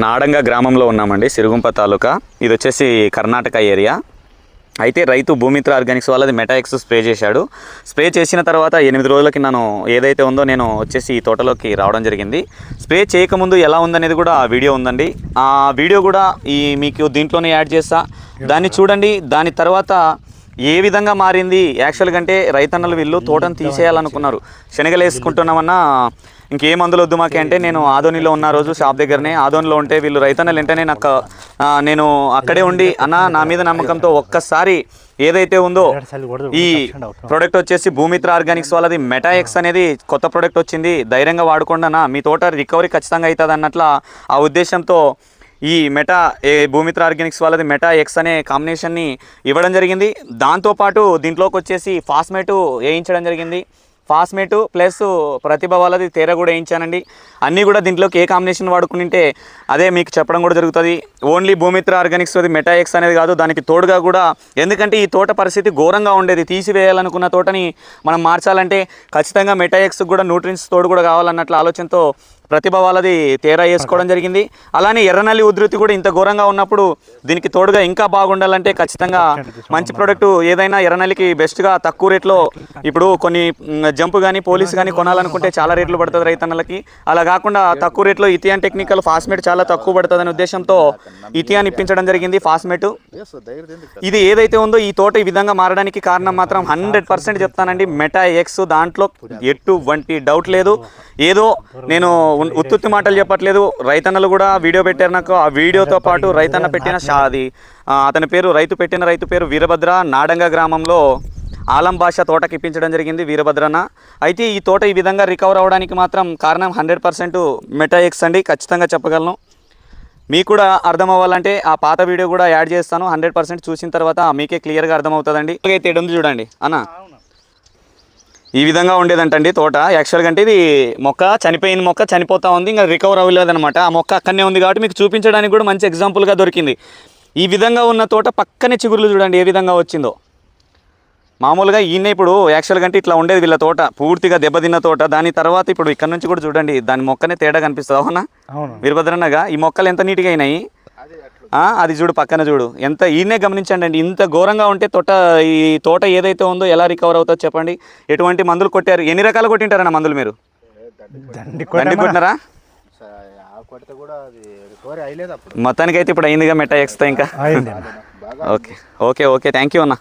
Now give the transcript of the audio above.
నాడంగ గ్రామంలో ఉన్నామండి సిరుగుంప తాలూకా. ఇది వచ్చేసి కర్ణాటక ఏరియా. అయితే రైతు భూమిత్ర ఆర్గానిక్స్ వాళ్ళది మెటాఎక్స్ స్ప్రే చేశాడు. స్ప్రే చేసిన తర్వాత ఎనిమిది రోజులకి నేను ఏదైతే ఉందో నేను వచ్చేసి ఈ తోటలోకి రావడం జరిగింది. స్ప్రే చేయకముందు ఎలా ఉందనేది కూడా ఆ వీడియో ఉందండి. ఆ వీడియో కూడా ఈ మీకు దీంట్లోనే యాడ్ చేస్తా. దాన్ని చూడండి దాని తర్వాత ఏ విధంగా మారింది? యాక్చువల్గా అంటే రైతన్నలు వీళ్ళు తోటను తీసేయాలనుకున్నారు. శనగలు వేసుకుంటున్నామన్నా ఇంకేం మందులు వద్దు మాకే అంటే నేను ఆదోనిలో ఉన్న రోజు షాప్ దగ్గరనే ఆదోనిలో ఉంటే వీళ్ళు రైతన్నలు వెంటనే నాకు నేను అక్కడే ఉండి అన్న నా మీద నమ్మకంతో ఒక్కసారి ఏదైతే ఉందో ఈ ప్రోడక్ట్ వచ్చేసి భూమిత్ర ఆర్గానిక్స్ వాళ్ళది మెటాఎక్స్ అనేది కొత్త ప్రోడక్ట్ వచ్చింది ధైర్యంగా వాడకుండా మీ తోట రికవరీ ఖచ్చితంగా అవుతుంది అన్నట్ల ఆ ఉద్దేశంతో ఈ మెటా ఏ భూమిత్ర ఆర్గానిక్స్ వాళ్ళది మెటా ఎక్స్ అనే కాంబినేషన్ని ఇవ్వడం జరిగింది. దాంతోపాటు దీంట్లోకి వచ్చేసి ఫాస్మేటు వేయించడం జరిగింది. ఫాస్మేటు ప్లస్ ప్రతిభ వాళ్ళది తేర కూడా వేయించానండి. అన్నీ కూడా దీంట్లోకి ఏ కాంబినేషన్ వాడుకుంటే అదే మీకు చెప్పడం కూడా జరుగుతుంది. ఓన్లీ భూమిత్ర ఆర్గానిక్స్ అది మెటా అనేది కాదు దానికి తోడుగా కూడా ఎందుకంటే ఈ తోట పరిస్థితి ఘోరంగా ఉండేది. తీసివేయాలనుకున్న తోటని మనం మార్చాలంటే ఖచ్చితంగా మెటా కూడా న్యూట్రిన్స్ తోడు కూడా కావాలన్నట్లు ఆలోచనతో ప్రతిభ వాళ్ళది తేరా వేసుకోవడం జరిగింది. అలానే ఎర్రనల్లి ఉధృతి కూడా ఇంత ఘోరంగా ఉన్నప్పుడు దీనికి తోడుగా ఇంకా బాగుండాలంటే ఖచ్చితంగా మంచి ప్రోడక్ట్ ఏదైనా ఎర్రనల్లికి బెస్ట్గా తక్కువ రేట్లో ఇప్పుడు కొన్ని జంప్ కానీ పోలీస్ కానీ కొనాలనుకుంటే చాలా రేట్లు పడుతుంది రైతన్నలకి. అలా కాకుండా తక్కువ రేట్లో ఇథియాన్ టెక్నికల్ ఫాస్మేట్ చాలా తక్కువ పడుతుందనే ఉద్దేశంతో ఇథియాన్ ఇప్పించడం జరిగింది ఫాస్మేట్ ఇది ఏదైతే ఉందో ఈ తోట ఈ విధంగా మారడానికి కారణం మాత్రం హండ్రెడ్ పర్సెంట్ చెప్తానండి. మెటా ఎక్స్ దాంట్లో ఎటువంటి డౌట్ లేదు. ఏదో నేను ఉత్తుత్తి మాటలు చెప్పట్లేదు. రైతన్నలు కూడా వీడియో పెట్టారు నాకు. ఆ వీడియోతో పాటు రైతన్న పెట్టిన షా అది ఆ, అతని పేరు రైతు పెట్టిన రైతు పేరు వీరభద్ర. నాడంగ గ్రామంలో ఆలం భాష తోటకి ఇప్పించడం జరిగింది వీరభద్రన్న అయితే ఈ తోట ఈ విధంగా రికవర్ అవ్వడానికి మాత్రం కారణం హండ్రెడ్ పర్సెంట్ మెటా ఎక్స్ అండి. ఖచ్చితంగా చెప్పగలను. మీకు కూడా అర్థం అవ్వాలంటే ఆ పాత వీడియో కూడా యాడ్ చేస్తాను. హండ్రెడ్ పర్సెంట్ చూసిన తర్వాత మీకే క్లియర్గా అర్థమవుతుందండి. అయితే ఈడ ఉంది చూడండి అన్న. ఈ విధంగా ఉండేదంటండి తోట. యాక్చువల్గా అంటే ఇది మొక్క చనిపోయిన మొక్క చనిపోతా ఉంది ఇంకా రికవర్ అవ్వలేదన్నమాట. ఆ మొక్క అక్కడనే ఉంది కాబట్టి మీకు చూపించడానికి కూడా మంచి ఎగ్జాంపుల్గా దొరికింది. ఈ విధంగా ఉన్న తోట పక్కనే చిగురులు చూడండి ఏ విధంగా వచ్చిందో. మామూలుగా ఈయన ఇప్పుడు యాక్చువల్గా అంటే ఇట్లా ఉండేది వీళ్ళ తోట. పూర్తిగా దెబ్బతిన్న తోట. దాని తర్వాత ఇప్పుడు ఇక్కడ నుంచి కూడా చూడండి దాని మొక్కనే తేడా కనిపిస్తుంది అవునా. వీరభద్రన్నగా ఈ మొక్కలు ఎంత నీట్గా అయినాయి? అది చూడు పక్కన చూడు. ఎంత ఈయనే గమనించండి అండి. ఇంత ఘోరంగా ఉంటే తోట ఈ తోట ఏదైతే ఉందో ఎలా రికవర్ అవుతుందో చెప్పండి. ఎటువంటి మందులు కొట్టారు? ఎన్ని రకాలు కొట్టింటారన్న మందులు మీరు? దండి దండి కొట్టినారా? కొడితే కూడా అది రికవరీ అయ్యలేదు అప్పుడు. మొత్తానికి అయితే ఇప్పుడు అయిందిగా మెట్టా ఎక్స్తా ఇంకా. Okay okay okay. Thank you అన్న.